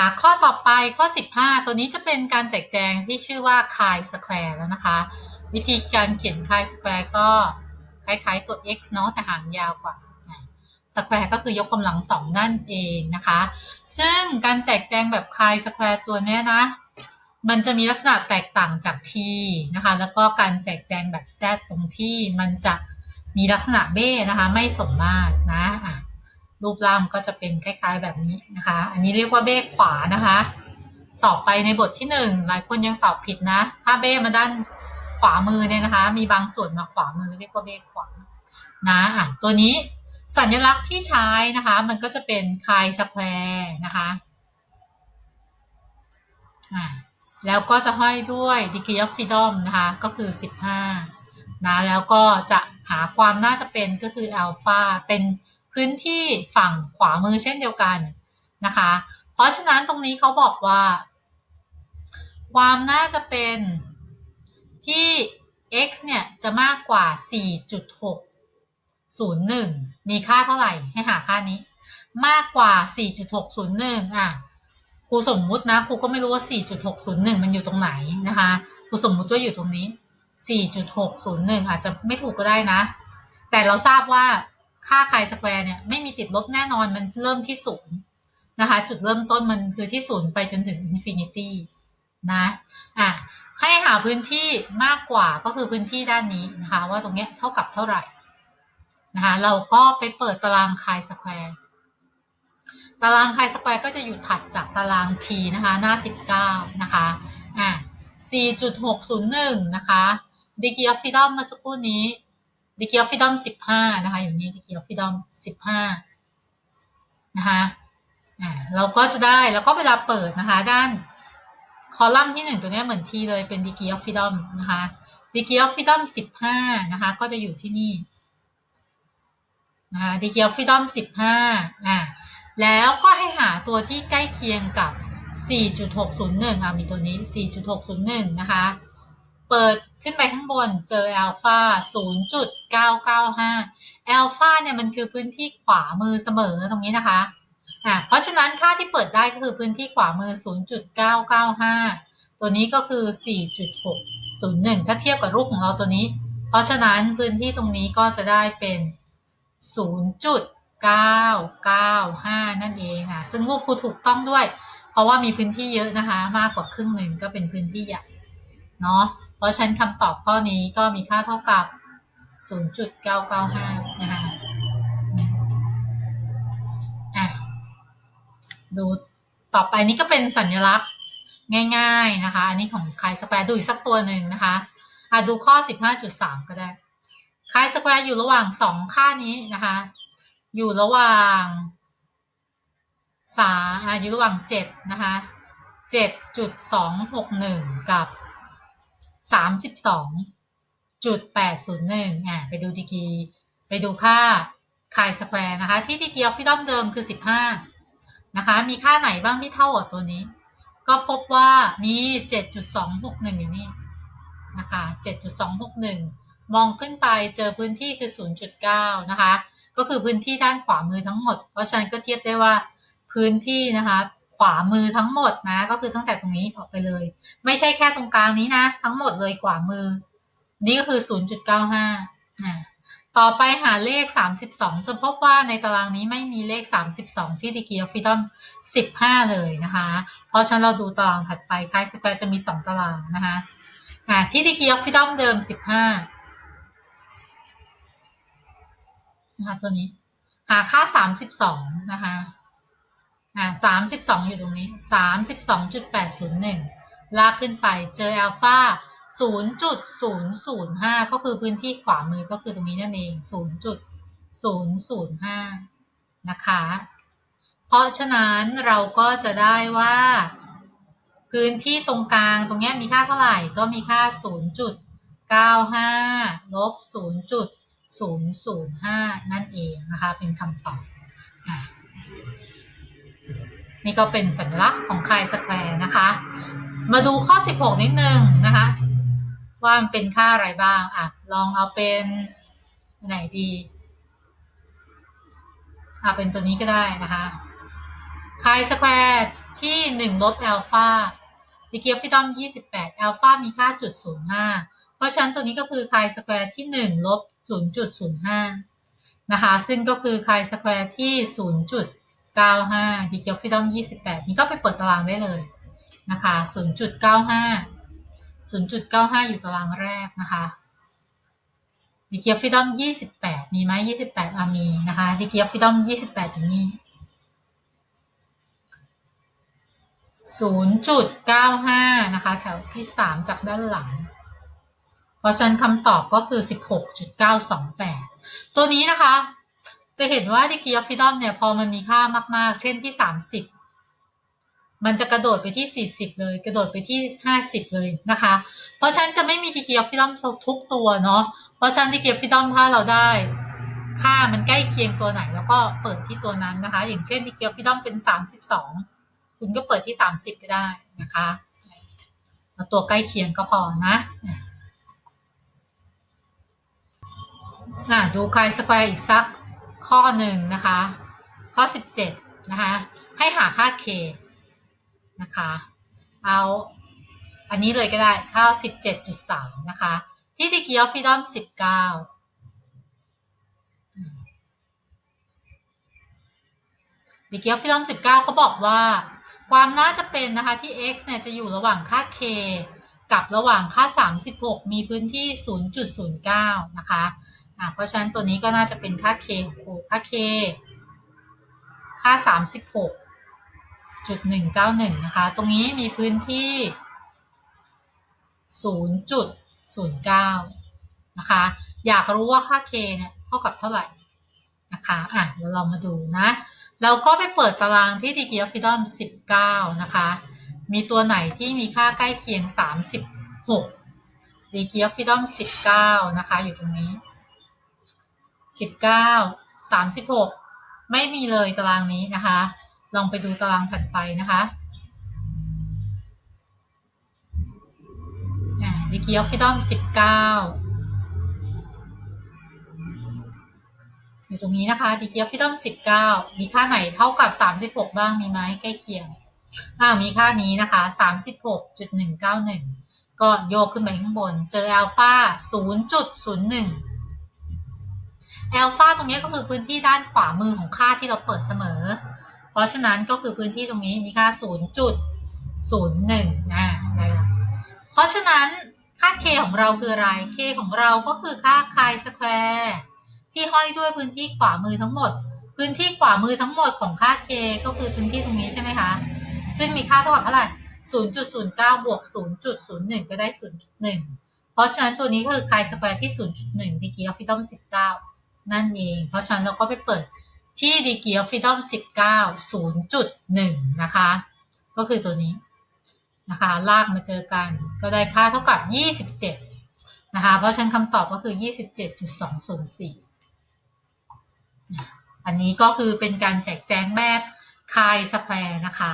คะข้อต่อไปข้อ 15 ตัวนี้จะเป็นการแจกแจงที่ชื่อว่า chi square แล้วนะคะ วิธีการเขียน chi square ก็คล้ายๆตัว x เนาะแต่หางยาวกว่า square ก็คือยกกำลังสองนั่นเองนะคะ ซึ่งการแจกแจงแบบ chi square ตัวนี้นะ มันจะมีลักษณะแตกต่างจาก t นะคะ แล้วก็การแจกแจงแบบ z ตรงที่มันจะมีลักษณะเบ้นะคะ ไม่สมมาตรนะอะ รูปร่างก็จะเป็นคล้ายๆแบบนี้นะคะ อันนี้เรียกว่าเบ้ขวานะคะ สอบไปในบทที่หนึ่งหลายคนยังตอบผิดนะ ถ้าเบ้มาด้านขวามือเนี่ยนะคะ มีบางส่วนมาขวามือเรียกว่าเบ้ขวานะอะตัวนี้สัญลักษณ์ที่ใช้นะคะ มันก็จะเป็นคายสแควร์นะคะอ่าแล้วก็จะห้อยด้วย degree of freedom นะคะ ก็คือ 15นะแล้วก็จะหาความน่าจะเป็นก็คือ alpha เป็น พื้นที่ฝั่งขวามือเช่นเดียวกันนะคะ เพราะฉะนั้นตรงนี้เขาบอกว่า ความน่าจะเป็นที่ x เนี่ยจะมากกว่า 4.601 มีค่าเท่าไหร่ให้หาค่านี้ มากกว่า 4.601 อะครูสมมุตินะครูก็ไม่รู้ว่า 4.601 มันอยู่ตรงไหนนะคะครูสมมุติว่าอยู่ตรงนี้ 4.601 อาจจะไม่ถูกก็ได้นะ แต่เราทราบว่า ค่าไคสแควร์เนี่ยไม่มีติดลบแน่นอนมันเริ่มที่ศูนย์นะคะ จุดเริ่มต้นมันคือที่ศูนย์ไปจนถึงอินฟินิตี้นะอะให้หาพื้นที่มากกว่าก็คือพื้นที่ด้านนี้นะคะ ว่าตรงนี้เท่ากับเท่าไหร่นะคะเราก็ไปเปิดตารางไคสแควร์ตารางไคสแควร์ก็จะอยู่ถัดจากตาราง T นะคะ หน้า 19 นะคะอะ4.601 นะคะดีกีออฟฟิดอมเมื่อสักครู่นี้ ดีกีออฟฟิดอม15นะคะอยู่นี่ดีกีออฟฟิดอม15นะคะอ่าเราก็จะได้แล้วก็เวลาเปิดนะคะ ด้านคอลัมน์ที่1ตัวนี้เหมือนที่เลยเป็นดีกีออฟฟิดอมนะคะดีกีออฟฟิดอม15นะคะ ก็จะอยู่ที่นี่นะคะดีกีออฟฟิดอม15อ่าแล้วก็ให้หาตัวที่ใกล้เคียงกับ 4.601อะมีตัวนี้ 4.601 นะคะ เปิดขึ้นไปข้างบนเจอแอลฟา0.995แอลฟาเนี่ยมันคือพื้นที่ขวามือเสมอตรงนี้นะคะอะเพราะฉะนั้นค่าที่เปิดได้ก็คือพื้นที่ขวามือ 0.995 ตัวนี้ก็คือ 4.601 ถ้าเทียบกับรูปของเราตัวนี้ เพราะฉะนั้นพื้นที่ตรงนี้ก็จะได้เป็น 0.995 นั่นเองค่ะซึ่งรูปครูถูกต้องด้วย เพราะว่ามีพื้นที่เยอะนะคะ มากกว่าครึ่งหนึ่งก็เป็นพื้นที่ใหญ่เนาะ เพราะฉะนั้นคำตอบข้อนี้ก็มีค่าเท่ากับ 0.995 นะคะอะดูต่อไปนี้ก็เป็นสัญลักษณ์ง่ายๆนะคะ อันนี้ของคายสแควร์ดูอีกสักตัวหนึ่งนะคะอะดูข้อ 15.3 ก็ได้คายสแควร์อยู่ระหว่างสองค่านี้นะคะ อยู่ระหว่างสาอยู่ระหว่างเจ็ดนะคะเจ็ดจุดสองหกหนึ่งกับ สามสิบสองจุดแปดศูนย์หนึ่งอะไปดูดีกีไปดูค่าคายสแควร์นะคะ ที่ดีกีออฟฟิดอมเดิมคือสิบห้านะคะ มีค่าไหนบ้างที่เท่ากับตัวนี้ ก็พบว่ามีเจ็ดจุดสองหกหนึ่งอยู่นี่นะคะเจ็ดจุดสองหกหนึ่งมองขึ้นไปเจอพื้นที่คือ 0.9 นะคะ ก็คือพื้นที่ด้านขวามือทั้งหมด เพราะฉะนั้นก็เทียบได้ว่าพื้นที่นะคะ ขวามือทั้งหมดนะ ก็คือตั้งแต่ตรงนี้ออกไปเลย ไม่ใช่แค่ตรงกลางนี้นะ ทั้งหมดเลยขวามือ นี่ก็คือ 0.95อ่าต่อไปหาเลข 32 จะพบว่าในตารางนี้ไม่มีเลข 32 ที่ดีกีออฟฟิดอม15 เลยนะคะ เพราะฉะนั้นเราดูตารางถัดไปคล้ายสแควร์จะมี 2 ตารางนะคะที่ดีกีออฟฟิดอมเดิม 15นะคะตัวนี้ หาค่า 32 นะคะ อ่าสามสิบสองอยู่ตรงนี้สามสิบสองจุดแปดศูนย์หนึ่งลากขึ้นไปเจออัลฟาศูนย์จุดศูนย์ศูนย์ห้าก็คือพื้นที่ขวามือก็คือตรงนี้นั่นเองศูนย์จุดศูนย์ศูนย์ห้านะคะ เพราะฉะนั้นเราก็จะได้ว่า พื้นที่ตรงกลางตรงนี้มีค่าเท่าไหร่ก็มีค่าศูนย์จุดเก้าห้าลบศูนย์จุดศูนย์ศูนย์ห้านั่นเองนะคะ เป็นคำตอบ นี่ก็เป็นสัญลักษณ์ของคายสแควร์นะคะ มาดูข้อ 16 นิดนึงนะคะ ว่ามันเป็นค่าอะไรบ้างอะลองเอาเป็นไหนดีอะเป็นตัวนี้ก็ได้นะคะคายสแควร์ที่หนึ่งลบอัลฟาดีกรีฟิดอมยี่สิบแอัลฟามีค่าจุดศูนย์ห้าเพราะฉะนั้นตัวนี้ก็คือคายสแควร์ที่หนึ่งลบศูนย์จุดศูนะคะ ซึ่งก็คือคายสแควร์ที่ศู นย์จุดเก้าห้าดีกรีฟิดอมยี่สิบแปดนี่ก็ไปเปิดตารางได้เลยนะคะศูนย์จุดเก้าห้าศูนย์จุดเก้าห้าอยู่ตารางแรกนะคะดีกรีฟิดอมยี่สิบแปดมีไหมยี่สิบแปดอามีนะคะดีกรีฟิดอมยี่สิบแปดอยู่นี่ 0.95 นะคะ แถวที่ 3 จากด้านหลังเพราะฉะนั้นคำตอบก็คือ 16.928 ตัวนี้นะคะ จะเห็นว่า degree of freedom เนี่ยพอมันมีค่ามากๆ เช่นที่ 30 มันจะกระโดดไปที่ 40 เลย กระโดดไปที่ 50 เลยนะคะ เพราะฉะนั้นจะไม่มี degree of freedom ทุกตัวเนาะเพราะฉะนั้น degree of freedom ถ้าเราได้ค่ามันใกล้เคียงตัวไหน แล้วก็เปิดที่ตัวนั้นนะคะ อย่างเช่น degree of freedom เป็น 32 คุณก็เปิดที่ 30 ก็ได้นะคะตัวใกล้เคียงก็พอนะอะดูคายสแควร์อีกสัก ข้อหนึ่งนะคะ ข้อ 17 นะคะ ให้หาค่า k นะคะ เอาอันนี้เลยก็ได้ค่า 17.3 นะคะ ที่ degree of freedom 19 degree of freedom 19เขาบอกว่า ความน่าจะเป็นนะคะที่ x เนี่ยจะอยู่ระหว่างค่า k กับระหว่างค่า 36 มีพื้นที่ 0.09 นะคะะเพราะฉะนั้นตัวนี้ก็น่าจะเป็นค่า k ของครูค่า k ค่า 36.191 นะคะ ตรงนี้มีพื้นที่ 0.09 นะคะ อยากรู้ว่าค่า k เนี่ยเท่ากับเท่าไหร่นะคะอะเดี๋ยวเรามาดูนะ เราก็ไปเปิดตารางที่ degree of freedom 19 นะคะ มีตัวไหนที่มีค่าใกล้เคียง 36 degree of freedom 19 นะคะ อยู่ตรงนี้ 19 36ไม่มีเลยตารางนี้นะคะ ลองไปดูตารางถัดไปนะคะ degree of freedom 19อยู่ตรงนี้นะคะ degree of freedom 19มีค่าไหนเท่ากับ36บ้างมีไหมใกล้เคียงอ่ามีค่านี้นะคะ36.191ก็โยกขึ้นไปข้างบน เจออัลฟา 0.01อัลฟาตรงนี้ก็คือพื้นที่ด้านขวามือของค่าที่เราเปิดเสมอ เพราะฉะนั้นก็คือพื้นที่ตรงนี้มีค่า 0.01นะเพราะฉะนั้นค่า k ของเราคืออะไร k ของเราก็คือค่า chi square ที่ห้อยด้วยพื้นที่ขวามือทั้งหมด พื้นที่ขวามือทั้งหมดของค่า k ก็คือพื้นที่ตรงนี้ใช่ไหมคะ ซึ่งมีค่าเท่ากับเท่าไหร่ 0.09 บวก 0.01 ก็ได้ 0.1 เพราะฉะนั้นตัวนี้ก็คือ chi square ที่ 0.1 degree of freedom 19 นั่นเอง เพราะฉะนั้นเราก็ไปเปิดที่ degree of freedom 19 0.1 นะคะ ก็คือตัวนี้นะคะ ลากมาเจอกัน ก็ได้ค่าเท่ากับ 27 นะคะ เพราะฉะนั้นคำตอบก็คือ 27.204 อันนี้ก็คือเป็นการแจกแจงแบบคายสแควร์นะคะ